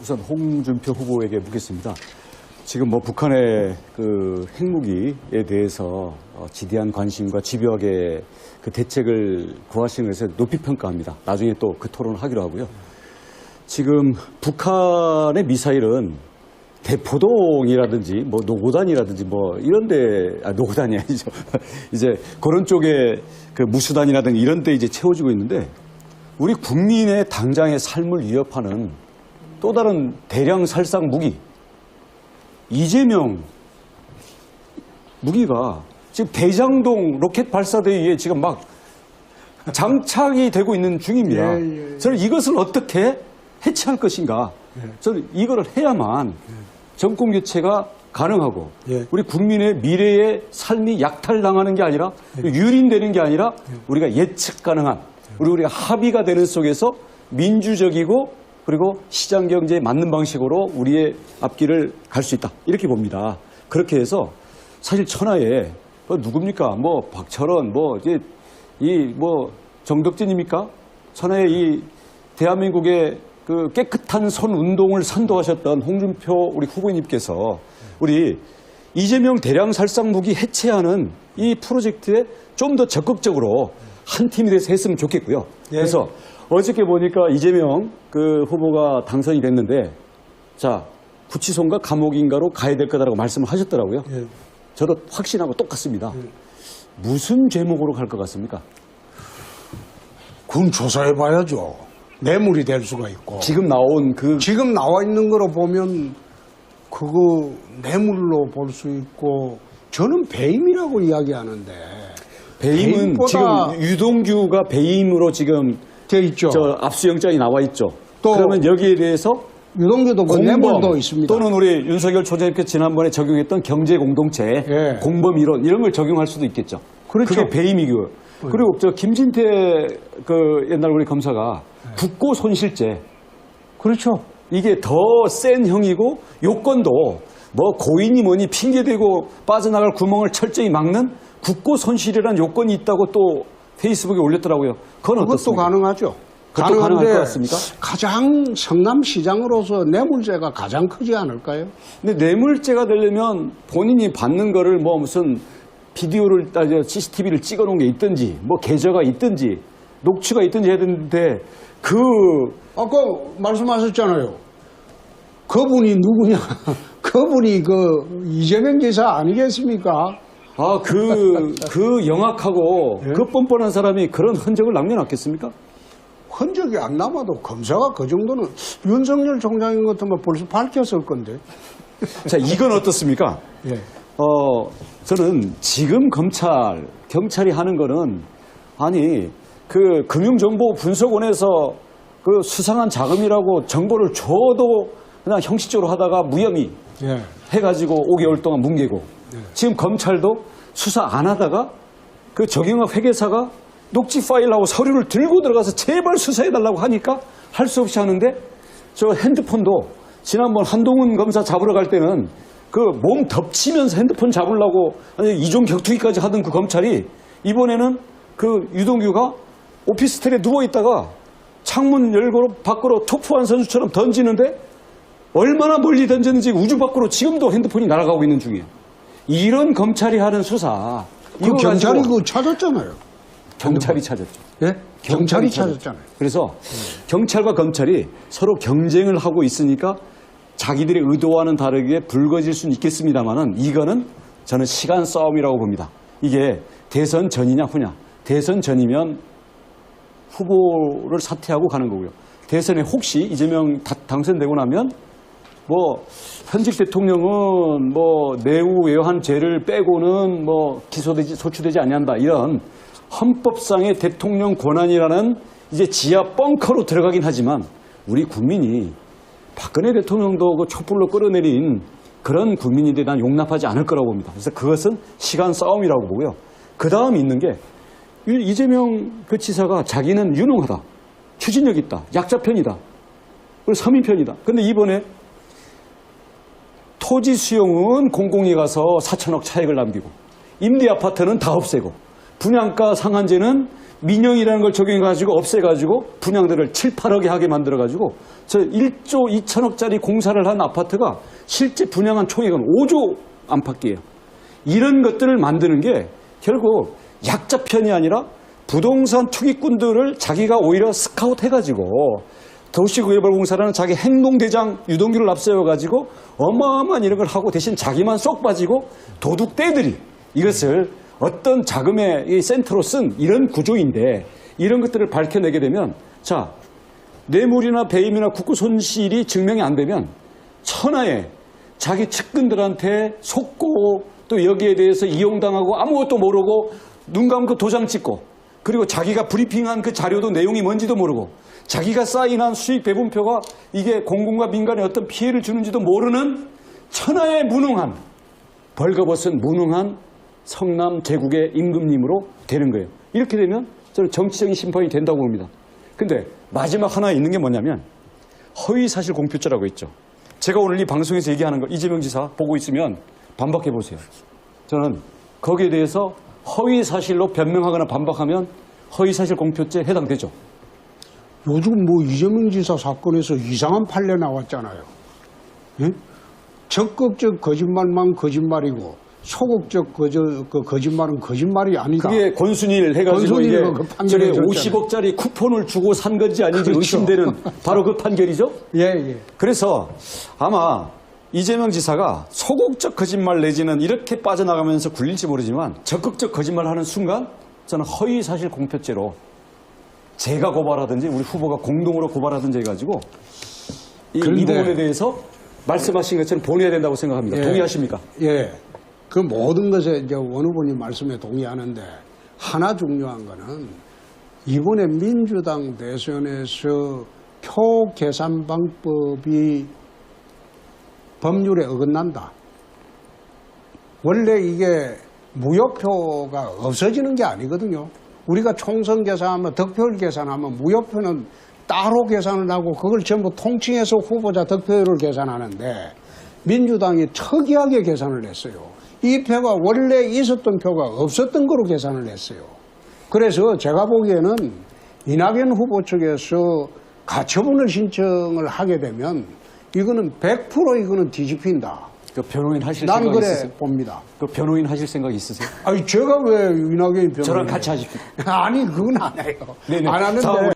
우선 홍준표 후보에게 묻겠습니다. 지금 뭐 북한의 그 핵무기에 대해서 어, 지대한 관심과 집요하게 그 대책을 구하시는 것에 높이 평가합니다. 나중에 또 그 토론을 하기로 하고요. 지금 북한의 미사일은 대포동이라든지 뭐 노고단이라든지 뭐 이런 데 아 노고단이 아니죠. 이제 그런 쪽에 그 무수단이라든지 이런 데 이제 채워지고 있는데 우리 국민의 당장의 삶을 위협하는 또 다른 대량 살상 무기 이재명 무기가 지금 대장동 로켓 발사대에 지금 막 장착이 되고 있는 중입니다. 예, 예. 저는 이것을 어떻게 해체할 것인가. 저는 이거를 해야만 정권 교체가 가능하고 예. 우리 국민의 미래의 삶이 약탈당하는 게 아니라 유린되는 게 아니라 우리가 예측 가능한 우리 우리가 합의가 되는 속에서 민주적이고 그리고 시장 경제에 맞는 방식으로 우리의 앞길을 갈 수 있다 이렇게 봅니다. 그렇게 해서 사실 천하에 뭐 누굽니까? 뭐 박철원 뭐 이제 이 뭐 정덕진입니까? 천하에 이 대한민국의 그 깨끗한 손 운동을 선도하셨던 홍준표 우리 후보님께서 우리 이재명 대량 살상 무기 해체하는 이 프로젝트에 좀 더 적극적으로 한 팀이 돼서 했으면 좋겠고요. 예. 그래서 어저께 보니까 이재명 그 후보가 당선이 됐는데 자 구치소인가 감옥인가로 가야 될 거다라고 말씀을 하셨더라고요. 예. 저도 확신하고 똑같습니다. 무슨 제목으로 갈 것 같습니까? 그건 조사해봐야죠. 뇌물이 될 수가 있고. 지금 나온 그 지금 나와 있는 거로 보면 그거 뇌물로 볼 수 있고 저는 배임이라고 이야기하는데 배임은 지금 유동규가 배임으로 지금 돼 있죠. 저 압수영장이 나와 있죠. 또 그러면 여기에 대해서 유동규도 그 뇌물도 있습니다. 또는 우리 윤석열 총장님께서 지난번에 적용했던 경제 공동체, 예. 공범 이론 이런 걸 적용할 수도 있겠죠. 그렇죠. 게 배임이고요. 그리고 저 김진태 그 옛날 우리 검사가 예. 국고 손실죄 그렇죠. 이게 더 센 형이고 요건도 뭐 고인이 뭐니 핑계대고 빠져나갈 구멍을 철저히 막는 국고 손실이라는 요건이 있다고 또 페이스북에 올렸더라고요. 그건 그것도 어떻습니까? 가능하죠. 그것도 가능할 것 같습니까? 가장 성남시장으로서 뇌물죄가 가장 크지 않을까요? 근데 뇌물죄가 되려면 본인이 받는 거를 뭐 무슨 비디오를 따져 CCTV를 찍어 놓은 게 있든지 뭐 계좌가 있든지 녹취가 있든지 해야 되는데 그 아까 말씀하셨잖아요. 그분이 누구냐? 그분이 그 이재명 지사 아니겠습니까? 아, 그, 그 영악하고 예? 그 뻔뻔한 사람이 그런 흔적을 남겨놨겠습니까? 흔적이 안 남아도 검사가 그 정도는 윤석열 총장인 것 같으면 벌써 밝혔을 건데. 자, 이건 어떻습니까? 예. 어, 저는 지금 검찰, 경찰이 하는 거는, 아니, 그 금융정보 분석원에서 그 수상한 자금이라고 정보를 줘도 그냥 형식적으로 하다가 무혐의 예. 해가지고 5개월 동안 뭉개고 지금 검찰도 수사 안 하다가 그 정영학 회계사가 녹취 파일하고 서류를 들고 들어가서 제발 수사해달라고 하니까 할 수 없이 하는데 저 핸드폰도 지난번 한동훈 검사 잡으러 갈 때는 그 몸 덮치면서 핸드폰 잡으려고 이종 격투기까지 하던 그 검찰이 이번에는 그 유동규가 오피스텔에 누워 있다가 창문 열고 밖으로 토프한 선수처럼 던지는데 얼마나 멀리 던졌는지 우주 밖으로 지금도 핸드폰이 날아가고 있는 중이에요. 이런 검찰이 하는 수사. 그 이거 경찰이 가지고 그거 찾았잖아요. 경찰이 찾았죠. 예? 경찰이. 찾았잖아요. 그래서 경찰과 검찰이 서로 경쟁을 하고 있으니까 자기들의 의도와는 다르게 불거질 수는 있겠습니다만은 이거는 저는 시간 싸움이라고 봅니다. 이게 대선 전이냐 후냐. 대선 전이면 후보를 사퇴하고 가는 거고요. 대선에 혹시 이재명 다- 당선되고 나면 뭐 현직 대통령은 뭐 내후 외환 죄를 빼고는 뭐 기소되지 소추되지 아니한다 이런 헌법상의 대통령 권한이라는 이제 지하 벙커로 들어가긴 하지만 우리 국민이 박근혜 대통령도 그 촛불로 끌어내린 그런 국민인데 난 용납하지 않을 거라고 봅니다. 그래서 그것은 시간 싸움이라고 보고요. 그 다음 있는 게 이- 이재명 그 지사가 자기는 유능하다, 추진력 있다, 약자 편이다, 그리고 서민 편이다. 근데 이번에 토지 수용은 공공이 가서 4천억 차익을 남기고 임대 아파트는 다 없애고 분양가 상한제는 민영이라는 걸 적용해가지고 없애가지고 분양들을 7, 8억에 하게 만들어가지고 저 1조 2천억짜리 공사를 한 아파트가 실제 분양한 총액은 5조 안팎이에요. 이런 것들을 만드는 게 결국 약자 편이 아니라 부동산 투기꾼들을 자기가 오히려 스카웃 해가지고 도시개발공사라는 자기 행동대장 유동규를 앞세워가지고 어마어마한 이런 걸 하고 대신 자기만 쏙 빠지고 도둑떼들이 이것을 어떤 자금의 이 센터로 쓴 이런 구조인데 이런 것들을 밝혀내게 되면 자 뇌물이나 배임이나 국고 손실이 증명이 안 되면 천하에 자기 측근들한테 속고 또 여기에 대해서 이용당하고 아무것도 모르고 눈 감고 도장 찍고 그리고 자기가 브리핑한 그 자료도 내용이 뭔지도 모르고 자기가 사인한 수익 배분표가 이게 공공과 민간에 어떤 피해를 주는지도 모르는 천하의 무능한 벌거벗은 무능한 성남 제국의 임금님으로 되는 거예요. 이렇게 되면 저는 정치적인 심판이 된다고 봅니다. 근데 마지막 하나 있는 게 뭐냐면 허위사실 공표죄라고 있죠. 제가 오늘 이 방송에서 얘기하는 거 이재명 지사 보고 있으면 반박해 보세요. 저는 거기에 대해서 허위 사실로 변명하거나 반박하면 허위 사실 공표죄 해당되죠. 요즘 뭐 이재명 지사 사건에서 이상한 판례 나왔잖아요. 예? 적극적 거짓말만 거짓말이고 소극적 거저, 그 거짓말은 거짓말이 아니다. 그게 권순일 해가지고 이게 저게 줬잖아요. 50억짜리 쿠폰을 주고 산 건지 아닌지 그렇죠. 의심되는 바로 그 판결이죠. 예, 예. 그래서 아마 이재명 지사가 소극적 거짓말 내지는 이렇게 빠져나가면서 굴릴지 모르지만 적극적 거짓말 하는 순간 저는 허위 사실 공표죄로 제가 고발하든지 우리 후보가 공동으로 고발하든지 해가지고 이, 이 부분에 대해서 말씀하신 것처럼 보내야 된다고 생각합니다. 예. 동의하십니까? 예. 그 모든 것에 이제 원 후보님 말씀에 동의하는데 하나 중요한 거는 이번에 민주당 대선에서 표 계산 방법이 법률에 어긋난다. 원래 이게 무효표가 없어지는 게 아니거든요. 우리가 총선 계산하면 득표율 계산하면 무효표는 따로 계산을 하고 그걸 전부 통칭해서 후보자 득표율을 계산하는데 민주당이 특이하게 계산을 했어요. 이 표가 원래 있었던 표가 없었던 거로 계산을 했어요. 그래서 제가 보기에는 이낙연 후보 측에서 가처분을 신청을 하게 되면 이거는 100% 이거는 뒤집힌다. 그 변호인 하실 난 생각 그래 있으세요? 봅니다. 그 변호인 하실 생각 있으세요? 아니 제가 왜 이낙연 변호인 저랑 같이 하십시오. 아니 그건 안 해요. 네네. 안 하는데